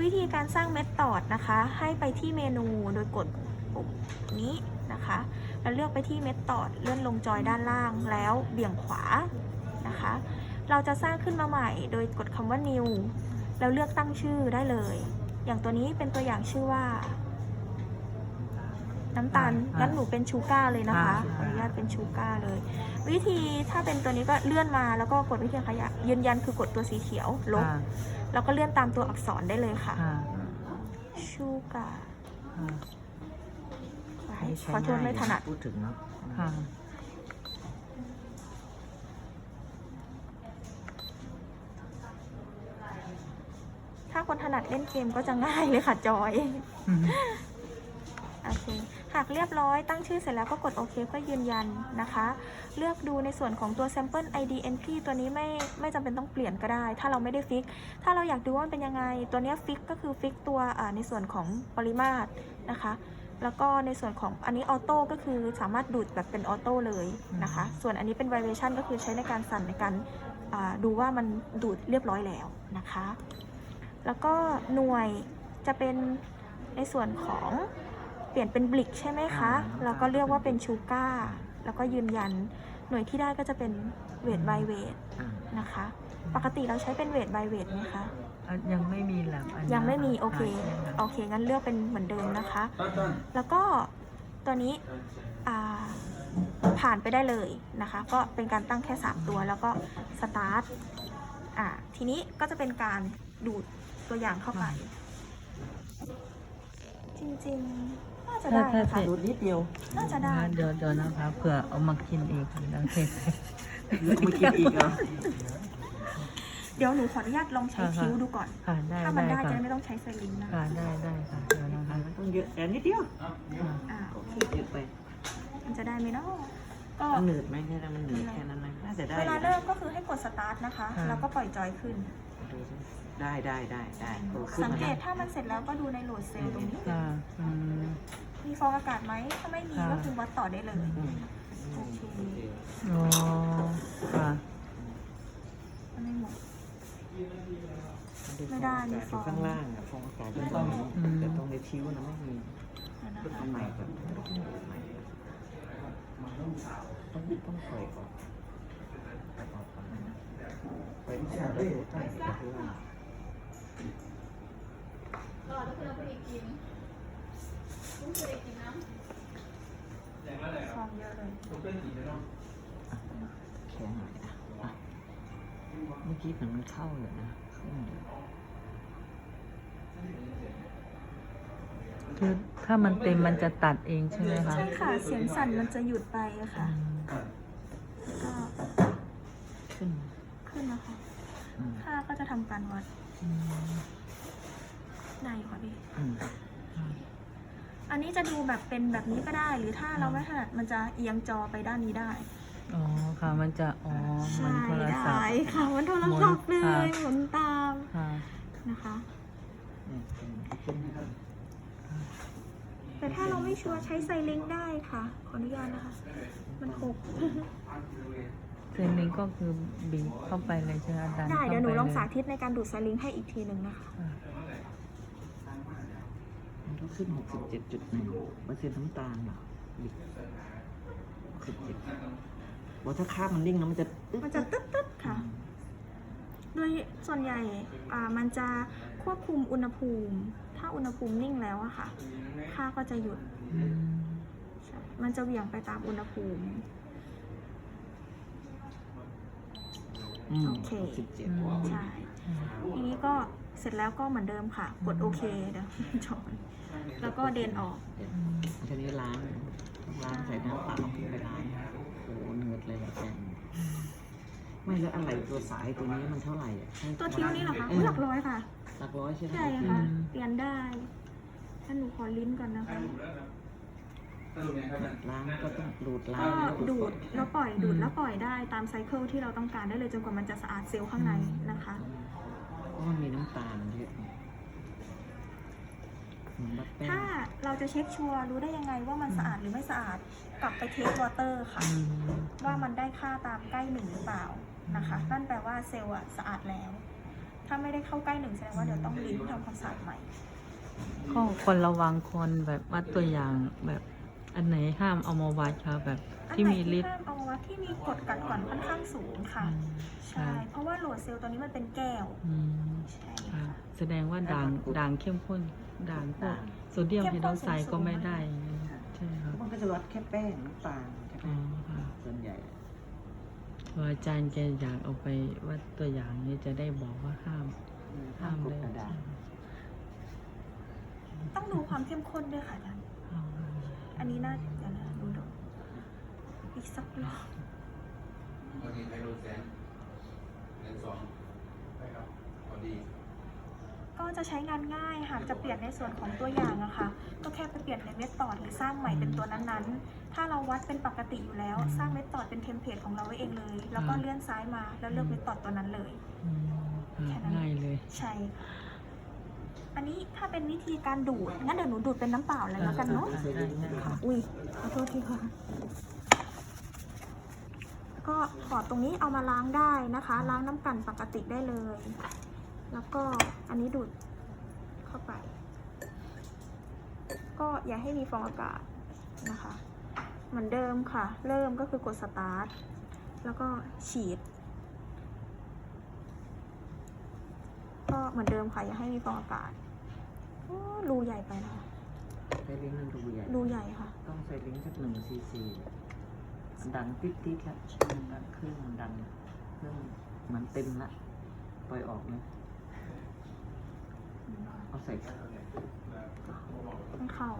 วิธีการสร้างเมธอดนะคะ ให้ไปที่เมนูโดยกดปุ่มนี้นะคะ แล้วเลือกไปที่เมธอดเลื่อนลงจอยด้านล่างแล้วเบี่ยงขวานะคะ เราจะสร้างขึ้นมาใหม่ โดยกดคำว่า new แล้วเลือกตั้งชื่อได้เลย อย่างตัวนี้เป็นตัวอย่างชื่อว่า น้ำตาลอ่างั้งั้นหนูเป็นชูก้าเลยนะคะอ่าขออนุญาตเป็นชูก้าเลย วิธีถ้าเป็นตัวนี้ก็เลื่อนมาแล้วก็กดวิธีขยะยืนยันคือกดตัวสีเขียวลบค่ะแล้วก็เลื่อนตามตัวอักษรได้เลยค่ะค่ะชูกาค่ะขอโทษไม่ถนัด พูดถึงเนาะค่ะ ถ้าคนถนัดเล่นเกมก็จะง่ายเลยค่ะจอยอืมโอเค หากเรียบร้อยตั้งชื่อเสร็จแล้วก็กดโอเคเพื่อยืนยันนะคะ เลือกดูในส่วนของตัว sample id entry ตัวนี้ไม่ไม่จำเป็นต้องเปลี่ยนก็ได้ ถ้าเราไม่ได้ฟิก ถ้าเราอยากดูว่ามันเป็นยังไง ตัวเนี้ฟิกก็คือฟิกตัวอ่าในส่วนของปริมาตรนะคะแล้วก็ในส่วนของอันนี้ออโต้ก็คือสามารถดูดแบบเป็นออโต้เลยนะคะ ส่วนอันนี้เป็น vibration ก็คือใช้ในการสั่นในการอ่าดูว่ามันดูดเรียบร้อยแล้วนะคะ แล้วก็หน่วยจะเป็นในส่วนของ เปลี่ยนเป็นบลิกใช่ไหมคะแล้วก็เลือกว่าเป็นชูก้าแล้วก็ยืนยัน หน่วยที่ได้ก็จะเป็นเวท by เวทอ่านะคะ ปกติเราใช้เป็นเวท by เวทไหมคะอะยังไม่มีแลบอันนี้ยังไม่มีโอเคใช่ค่ะโอเคงั้นเลือกเป็นเหมือนเดิมนะคะ แล้วก็ตัวนี้อ่าผ่านไปได้เลยนะคะ ก็เป็นการตั้งแค่ 3 ตัวแล้วก็สตาร์ทอ่าทีนี้ก็จะเป็นการดูดตัวอย่างเข้าไป จริงๆน่า จะได้นะคะ ดูนิดเดียวน่าจะได้ เดี๋ยวเดี๋ยวนะคะเผื่อเอามากินอีกแล้วเทแล้วมากินอีกเหรอเดี๋ยวหนูขออนุญาตลองใช้ค่ะ คิ้วดูก่อน ค่ะได้ถ้ามันได้ได้จะค่ะได้ไม่ต้องใช้สลิงนะค่ะได้ได้ค่ะเดี๋ยวนะคะมันต้องเยอะแต่นิดเดียวค่ะอ่าโอเค เยอะไปมันจะได้ไหมเนาะก็มันหนืดไหมแค่นั้นมันหนืดแค่นั้นนะน่าจะได้เวลาเริ่มก็คือให้กดสตาร์ทนะคะ แล้วก็ปล่อยจอยขึ้นดูสิได้ได้ได้ได้โอ้ขึ้นสังมาเกแล้วตถ้ามันเสร็จแล้วก็ดูในโหลดเซลล์ตรงนี้ ค่ะอืม มีฟองอากาศไหมถ้าไม่มีค่ะก็คือวัดต่อได้เลยอืมโอเคอ๋อค่ะมันไม่หมดดูไม่ได้มีดูฟอง ข้างล่างอะฟองอากาศเป็นตรงนี้แต่ตรงในคิ้วนะไม่มีเดี๋ยวนะต้องคะเอาใหม่ก่อนต้องเอาใหม่ต้องต้องปล่อยก่อนปล่อยออกก่อนนะปล่อยที่เราดูใต้กับข้างล่างฟอ งเยอะเลยแข็งหน่อยนะอะเมื่อกี้เหมือนมันเข้าเลยนะเข้าเลยคือถ้ามันเต็มมันจะตัดเองใช่ไหมคะใช่ค่ะ เสียงสั่นมันจะหยุดไปอะอืค่ะมก็ขึ้นขึ้นนะคะอืมค่าก็จะทำการวัดอืมได้ค่ะพี่ อืมอันนี้จะดูแบบเป็นแบบนี้ก็ได้ หรือถ้าเราไม่ถนัดมันจะเอียงจอไปด้านนี้ได้ อ๋อค่ะ มันจะ อ๋อ มันโทรศัพได้ท์ค่ะ มันโทรศัพท์เลหมุนค่ะยหมุนตามค่ะนะคะเนี่ยขึ้นนะครับแต่ถ้าเราไม่ชัวร์ใช้ไซลิงได้ค่ะ ขออนุญาตนะคะ มันหกเซนลิงก็คือบีบเข้าไปเลยใช่ไหมดันได้เดี๋ยวหนูข้ไปลองยสาธิตในการดูดไซลิงให้อีกทีหนึ่งนะคะค่ะ มันต้องขึ้นหกสิบเจ็ดจุดหนึ่งเปอร์เซ็นต์น้ำตาลเหรอสิบเจ็ดว่าถ้าค่ามันนิ่งแล้วมันจะตึ๊ดมันจะตึ๊ดตึ๊ดค่ะ โดยส่วนใหญ่อ่ามันจะควบคุมอุณหภูมิ ถ้าอุณหภูมินิ่งแล้วอะค่ะ ค่าก็จะหยุด อืมใช่มันจะเหวี่ยงไปตามอุณหภูมิ อืมโอเคหกสิบเจ็ด ใช่ ทีนี้ก็ เสร็จแล้วก็เหมือนเดิมค่ะ กดโอเคเดี๋ยวจอนแล้วก็เดนออกอืมทีนี้ล้างต้องล้างใส่น้ำเปล่าขึ้นไปล้างโอ้โหเหนืดเลยอะแกงไม่แล้วอะไรตัวสายตัวนี้มันเท่าไหร่อะให้ตัวทิ้วนี่เหรอคะเออุ๊ยอหลักร้อยค่ะหลักร้อยใช่ไหมใช่ค่ะเปลี่ยนได้ถ้าหนูขอลิ้นก่อนนะคะล้างก็ต้องดูดล้างก็แล้วดูดดแล้วปล่อยดูดแล้วปล่อยได้ตามไซเคิลที่เราต้องการได้เลยจนกว่ามันจะสะอาดเซลล์ข้างในนะคะเพ ราะมันมีน้ำตาลเยอะเหมือนบัตแป้งถ้าเราจะเช็คชัวร์รู้ได้ยังไงว่ามันสะอาดหรือไม่สะอาด กลับไปเทสวอเตอร์ค่ะอืมว่ามันได้ค่าตามใกล้หนึ่งหรือเปล่านะคะ นั่นแปลว่าเซลล์อะสะอาดแล้ว ถ้าไม่ได้เข้าใกล้หนึ่งแสดงว่าเดี๋ยวต้องลิงก์ทำความสะอาดใหม่ก็คนระวังคนแบบวัดตัวอย่างแบบอันไหนห้ามเอามาวัดค่ะแบบอันที่ไหนมีที่ฤทธิ์ ห้ามเอามาวัดที่มีกรดกัดกร่อนค่อนข้างสูงค่ะอืมใช่ เพราะว่าโหลดเซลล์ตัวนี้มันเป็นแก้วอืมใช่ค่ะค่ะ แสดงว่าด่างด่างเข้มข้นด่างพวกโซเดียมไฮดรอกไซด์ก็ไม่ได้ใช่ครับมันก็จะวัดแค่แป้งน้ำตาลใช่ไหมอ๋อค่ะส่วนใหญ่พออาจารย์แกอยากเอาไปวัดตัวอย่างนี้จะได้บอกว่าห้ามห้ามกดกระดาษต้องดูความเข้มข้นด้วยค่ะอาจารย์ห้ามอันนี้น่าเดี๋ยวนะดูดู อีกสักรอบวันนี้ไฮโดรแซนเลนส์สองได้ครับพอดี ก็จะใช้งานง่ายหากจะเปลี่ยนในส่วนของตัวอย่างอะค่ะ ก็แค่ไปเปลี่ยนในเมธอดหรือสร้างใหม่เป็นตัวนั้นๆ ถ้าเราวัดเป็นปกติอยู่แล้ว สร้างเมธอดเป็นเทมเพลตของเราไว้เองเลย แล้วก็เลื่อนซ้ายมาแล้วเลือกเมธอดตัวนั้นเลยอืมค่ะง่ายเลย ใช่ค่ะอันนี้ถ้าเป็นวิธีการดูดงั้นเดี๋ยวหนูดูดเป็นน้ำเปล่าเลยแล้วกันเนาะค่ะอุ้ยขอโทษทีค่ะ ก็ขอดตรงนี้เอามาล้างได้นะคะ ล้างน้ำกลั่นปกติได้เลย แล้วก็อันนี้ดูดเข้าไป ก็อย่าให้มีฟองอากาศนะคะ เหมือนเดิมค่ะ เริ่มก็คือกดสตาร์ท แล้วก็ฉีด ก็เหมือนเดิมค่ะ อย่าให้มีฟองอากาศโอ้รูใหญ่ไปนะคะใช้ลิ้นมันดูใหญ่รูใหญ่ค่ะ ต้องใช้ลิ้นสักหนึ่งซีซีมัน ดังติ๊ดติ๊ดๆแล้วมันดังเครื่องมันดังเครื่องมันเต็มละปล่อยออกนะเอาใส่ออกนะไม่เข้า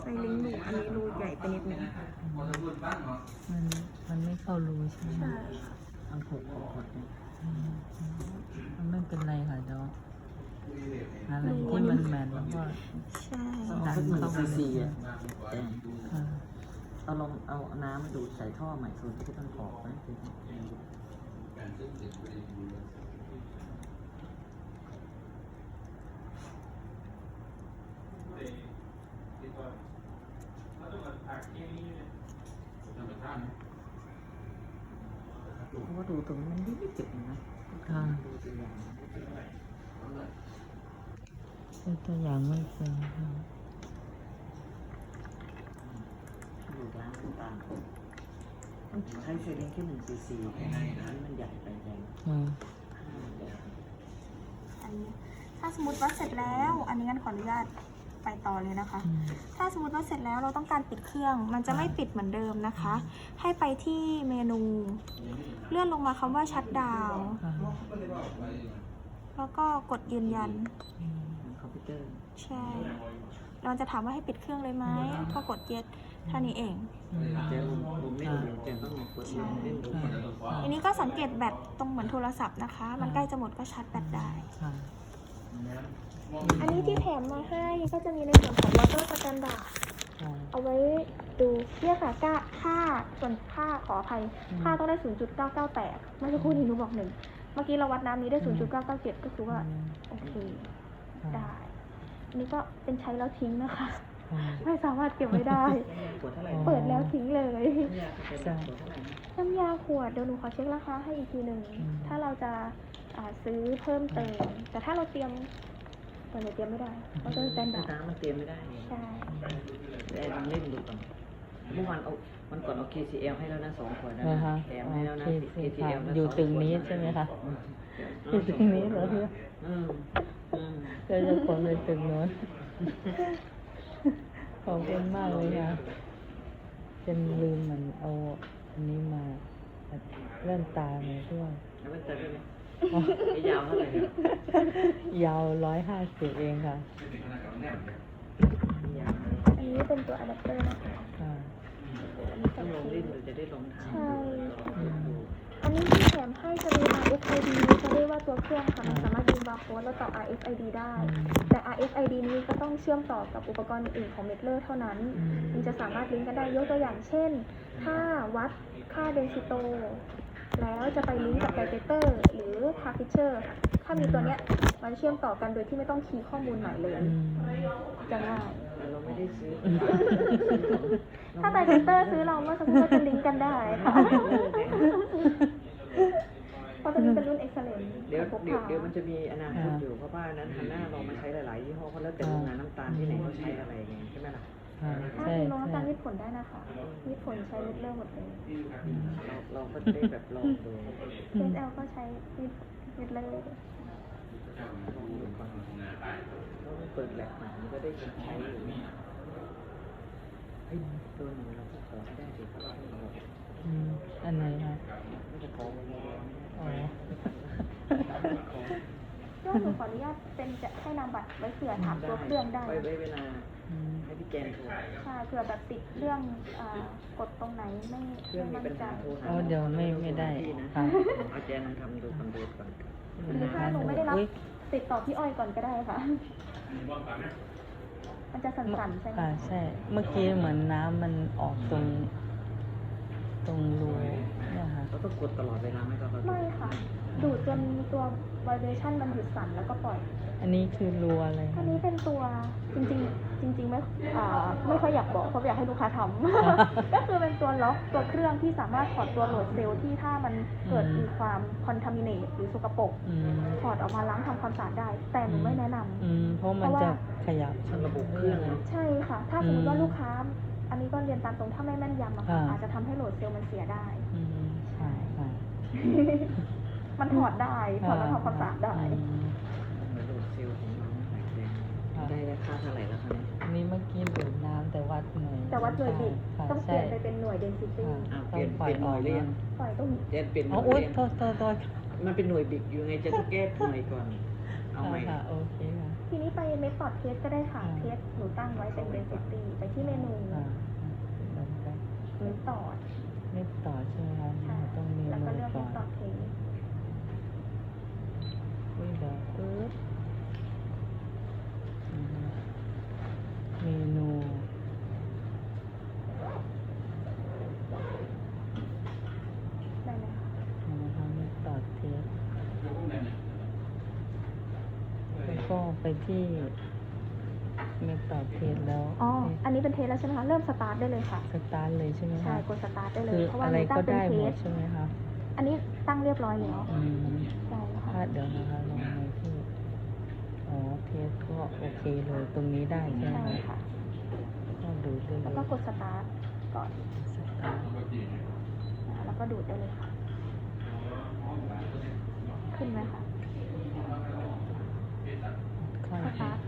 ใส่ลิงก์ดูอันนี้รูใหญ่ไปนิดนึงมันมันไม่เข้ารูใช่ไหมใช่เอาหกออกหมดเนี่ยอืมมันไม่เป็นไรค่ะเดี๋ยว อะไรที่มันแมนแล้วก็ใช่ต้องเอาสักหนึ่งซีซีอะแต่ค่ะเอาลองเอาน้ำมาดูดใส่ท่อใหม่ส่วนที่ต้องออกนะคือเพราะว่าดูตรงนี้มันนิดๆเจ็บนะ ค่ะดูตัวอย่างเป็นตัวอย่างไม่เป็นค่ะดูล้างต่างๆต้องใช้เซริงแค่หนึ่งซีซีแค่นั้นอันนี้มันใหญ่ไปแรงค่ะอันนี้ถ้าสมมติว่าเสร็จแล้ว อันนี้งั้นขออนุญาตไปต่อเลยนะคะอืมถ้าสมมติว่าเสร็จแล้วเราต้องการปิดเครื่อง มันจะไม่ปิดเหมือนเดิมนะคะ ให้ไปที่เมนู เลื่อนลงมาคำว่าชัดดาวน์ค่ะ แล้วก็กดยืนยัน คอมพิวเตอร์ใช่ เราจะถามว่าให้ปิดเครื่องเลยไหมก็กด yes เท่านี้เอง เจอบุมเล่นอยู่เจอต้องมากดเล่นดูก่อนอันนี้ก็สังเกตแบตตรงเหมือนโทรศัพท์นะคะ มันใกล้จะหมดก็ชาร์จแบตได้ค่อันนี้ที่แถมมาให้ก็จะมีในส่วนของ water standard ค่ะเอาไว้ดูเนี่ยค่ะค่าค่าส่วนค่าขออภัย ค่าต้องได้ 0.998เมื่อสักครู่นี้หนูบอกหนึ่ง เมื่อกี้เราวัดน้ำนี้ได้ 0.997 ก็คือว่าอืมโอเคค่ะได้ อันนี้ก็เป็นใช้แล้วทิ้งนะคะค่ะไม่สามารถเก็บไว้ได้ปวดเท่าไหร่อ๋อเปิดแล้วทิ้งเลยอยากเป็นปวดเท่าไหร่นะน้ำยาขวดเดี๋ยวหนูขอเช็คราคาให้อีกทีหนึ่งอืมถ้าเราจะอ่าซื้อเพิ่มเติม แต่ถ้าเราเตรียมเปิดเตรียมไม่ได้เพราะเป็นสแตนดาร์ดน้ำมันเตรียมไม่ได้ใช่แต่ลองเล่นดูก่อนเมื่อวานเอา มันก่อนเอา KCL ให้แล้วนะสองขวดนะนะคะแถมให้แล้วนะโอเคค่ะ KCL นะอยู่สขวดตึงนี้ใช่ไหมคะอืมอยู่ตึงนี้เหรอพี่อืมอืมเราจะขนไปตึงโน้นขอบคุณมากเลยค่ะเป็นลืมมันเอาอันนี้มาเลื่อนตามาด้วยแล้วมันจะได้ไหมอ๋อไม่ยาวเท่าไหร่ครับยาวร้อยห้าสิบเองค่ะ ไม่ยาว อันนี้เป็นตัวอะแดปเตอร์นะคะ ค่ะอันนี้ ต้เป็องนลองเล่นดูจะได้ลองทำใช่ดูอันนี้ที่แถมให้จะมี RFID จะเรียกว่าตัวเครื่องค่ะ มันสามารถยิงบาร์โค้ดแล้วต่อ RFID ได้อืมแต่ RFID นี้ก็ต้องเชื่อมต่อกับอุปกรณ์อื่นๆของ m e t l e r เท่านั้นอืมมันจะสามารถลิงก์กันได้ยกตัวอย่างเช่น ถ้าวัดค่าเดนซิโต แล้วจะไปลิงก์กับไดเตอร์หรือคาฟิเชอร์ถ้ามีตัวเนี้ยมันเชื่อมต่อกันโดยที่ไม่ต้องคีย์ข้อมูลใหม่เลยอืมจะง่าย แต่เราไม่ได้ซื้อ ถ้าไตรพิมพ์เตอร์ซื้อเราเมื่อสักครู่ก็จะลิงก์กันได้ค่ะเพราะตัวนี้เป็นรุ่น Excellent เดี๋ยวพกเดี๋ยวพาเดี๋ยวมันจะมีอนาคตอยู่เพราะว่านั้นฮันน่าเรามาใช้หลายๆยี่ห้อเขาแล้วแต่โรงงานน้ำตาลที่ไหนเขาใช้อะไรไงใช่ไหมล่ะอ่าถ้าใช่มีลงน้ำตาลใช่ยืดผลได้นะคะยืดผลใช้ลิดเลอร์หมดเลยเราเราก็ได้แบบลองดู SL ก็ใช้ยืดยืดเลอร์ลองดูก่อน เราเปิดแลบมามันก็ได้ใช้อยู่ไอ้ตัวหนึ่งเราก็ขอให้ได้สิเพราะเราไม่เอาอืมอันไหนคะไม่จะขอเงินเดือนอ๋อก็หนูขออนุญาตเป็นจะให้นามบัตรไว้เผื่อถามตัวเครื่องได้ไว้ไว้เวลาอืมให้พี่แกนโทรใช่เผื่อแบบติดเรื่องอากดตรงไหนไม่เครื่องไม่มีมั่ปันญใจหาโทรหาอ๋อเดี๋ยวไม่ไม่ได้พี่นะค่ะเอาแจนลองทำดูก่อนดูก่อน หรือถ้าหนูไม่ได้รับอุ๊ยติดต่อพี่อ้อยก่อนก็ได้ค่ะ มันจะสั่นๆใช่ไหมค่ะใช่ เมื่อกี้เหมือนน้ำมันออกตรง ตรงรูเนี่ยค่ะ เราต้องกดตลอดเวลาไหมครับไม่ค่ะ ดูดจนตัว vibration มันหยุดสั่นแล้วก็ปล่อย อันนี้คือรูอะไรอัคะนนี้เป็นตัวจริงๆ จริง ๆ ไม่อ่าไม่ค่อยอยากบอกเพราะอยากให้ลูกค้าทำ ก็คือเป็นตัวล็อกตัวเครื่องที่สามารถถอดตัวโหลดเซลล์ที่ถ้ามันเกิดมีความคอนทามิเนตหรือสกปรกอืมถอดออกมาล้างทำความสะอาดได้ แต่หนูไม่แนะนำ อืมเพราะมันจะขยับใช่ไหม ระบบเครื่องนะใช่ค่ะ ถ้าสมมติว่าลูกค้า อันนี้ก็เรียนตามตรงถ้าไม่แม่นยำอะค่ะอ่า อาจจะทำให้โหลดเซลล์มันเสียได้ อืมค่ะค่ะ มันถอดได้ถอดแล้วทำความสะอาดได้อืมเหมือนโหลดเซลล์ของเราได้ราคาเท่าไหร่แล้วคะเนี่ยอันนี้เมื่อกี้ดูดน้ำแต่วัดหน่วยแต่วัดหน่วยบิดค่ะต้องเปลี่ยนใช่ไปเป็นหน่วย density ค่ะอ่าต้เปลี่ยนปล่อยเปลี่ยนหน่วยหรือยังปล่อยตรงนี้เจนเปลี่ยนหน่อ๋อวยอุ้ยหรือยังโทษโทษโทษมันเป็นหน่วยบิกอยู่ไงจะต้องแก้หน่วยก่อนเอาไหมค่ะโอเคค่ะทีนี้ไปเมธอดเทสก็ได้ค่ะอ่าเทสหนูตั้งไว้เป็น density ไปที่เมนูค่ะแล้วก็เมธอดไม่ต่อใช่ไหมคะค่ะต้องมีแล้วมืก็อเลือกก่อน method test อุ้ยเดี๋ยวปึ๊บอืมเมนูได้ไหมคะนะคะไม่ต่อเทสแล้วก็ไปที่เมต่อเทสแล้วอ๋อ อันนี้เป็นเทสแล้วใช่ไหมคะ เริ่มสตาร์ทได้เลยค่ะ สตาร์ทเลยใช่ไหมคะใช่ กดสตาร์ทได้เลคืยอเพราะว่าอะไรหนูตั้ก็งเป็นได้เทหมดสใช่ไหมคะ อันนี้ตั้งเรียบร้อยแล้วอืมใช่ค่ะาเดี๋ยวนะคะลองไปที่อ๋อเทสก็โอเคเลยตรงนี้ได้ใช่ไหมใช่คะค่ะ ก็ดูได้เลแล้วยก็กดสตาร์ทก่อนสตาร์ทอ่าแล้วก็ดูดได้เลยค่ะ ขึ้นไหมคะเข้าสตาร์ท